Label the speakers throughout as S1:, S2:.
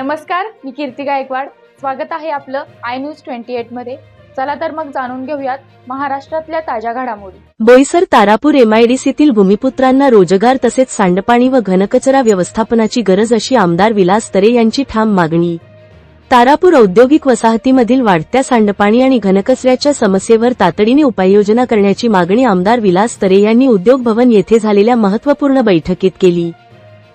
S1: नमस्कार मी कीर्ती गायकवाड. स्वागत आहे आपलं आय न्यूज ट्वेंटी एटमध्ये. चला तर मग जाणून घेऊयात महाराष्ट्रातल्या ताज्या घडामोडी.
S2: बोईसर तारापूर एमआयडीसीतील भूमिपुत्रांना रोजगार तसेच सांडपाणी व घनकचरा व्यवस्थापनाची गरज अशी आमदार विलास तरे यांची ठाम मागणी. तारापूर औद्योगिक वसाहतीमधील वाढत्या सांडपाणी आणि घनकचऱ्याच्या समस्येवर तातडीने उपाययोजना करण्याची मागणी आमदार विलास तरे यांनी उद्योग भवन येथे झालेल्या महत्त्वपूर्ण बैठकीत केली.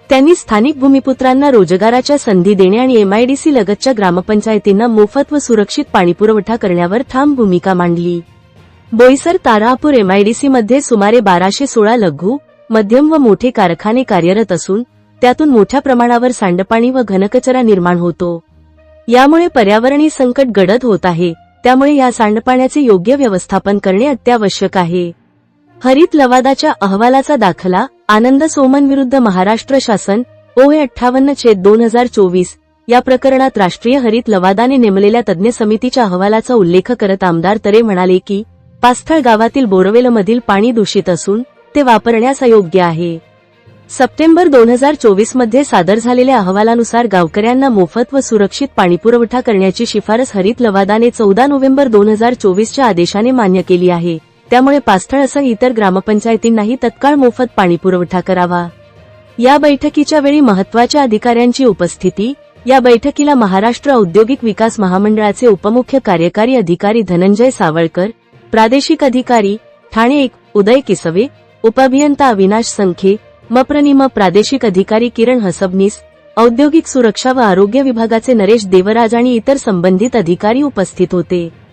S2: त्यांनी स्थानिक भूमिपुत्रांना रोजगाराच्या संधी देणे आणि एमआयडीसी लगतच्या ग्रामपंचायतींना मोफत व सुरक्षित पाणीपुरवठा करण्यावर ठाम भूमिका मांडली. बोईसर तारापूर एमआयडीसीमध्ये सुमारे बाराशे सोळा लघु मध्यम व मोठे कारखाने कार्यरत असून त्यातून मोठ्या प्रमाणावर सांडपाणी व घनकचरा निर्माण होतो. यामुळे पर्यावरणीय संकट गडद होत आहे त्यामुळे या सांडपाण्याचे योग्य व्यवस्थापन करणे अत्यावश्यक आहे. हरित लवादाच्या अहवालाचा दाखला आनंद सोमन विरुद्ध महाराष्ट्र शासन ओए अठ्ठावन्न छेद दोन हजार चोवीस या प्रकरणात राष्ट्रीय हरित लवादाने नेमलेल्या तज्ज्ञ समितीच्या अहवालाचा उल्लेख करत आमदार तरे म्हणाले की पास्थळ गावातील बोरवेलमधील पाणी दूषित असून ते वापरण्यास अयोग्य आहे. सप्टेंबर दोन हजार चोवीसमध्ये सादर झालेल्या अहवालानुसार गावकऱ्यांना मोफत व सुरक्षित पाणीपुरवठा करण्याची शिफारस हरित लवादाने चौदा नोव्हेंबर दोन हजार चोवीसच्या आदेशाने मान्य केली आहे. त्यामुळे पास्थळ असं इतर ग्रामपंचायतींनाही तत्काळ मोफत पाणीपुरवठा करावा. या बैठकीच्या वेळी महत्त्वाच्या अधिकाऱ्यांची उपस्थिती या बैठकीला महाराष्ट्र औद्योगिक विकास महामंडळाचे उपमुख्य कार्यकारी अधिकारी धनंजय सावळकर प्रादेशिक अधिकारी ठाणे एक उदय किसवे उपअभियंता अविनाश संखे मप्रनिम प्रादेशिक अधिकारी किरण हसबनीस औद्योगिक सुरक्षा व आरोग्य विभागाचे नरेश देवराज आणि इतर संबंधित अधिकारी उपस्थित होते.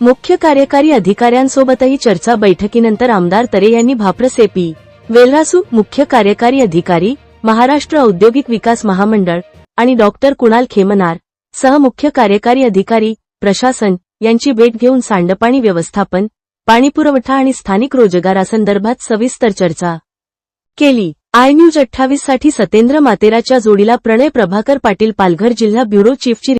S2: मुख्य कार्यकारी अधिकाऱ्यांसोबतही चर्चा बैठकीनंतर आमदार तरे यांनी भाप्रसेपी वेल्हासू मुख्य कार्यकारी अधिकारी महाराष्ट्र औद्योगिक विकास महामंडळ आणि डॉक्टर कुणाल खेमनार सह मुख्य कार्यकारी अधिकारी प्रशासन यांची भेट घेऊन सांडपाणी व्यवस्थापन पाणीपुरवठा आणि स्थानिक रोजगारासंदर्भात सविस्तर चर्चा केली. आय न्यूज अठ्ठावीससाठी सतेंद्र मातेराच्या जोडीला प्रणय प्रभाकर पाटील पालघर जिल्हा ब्युरो चीफची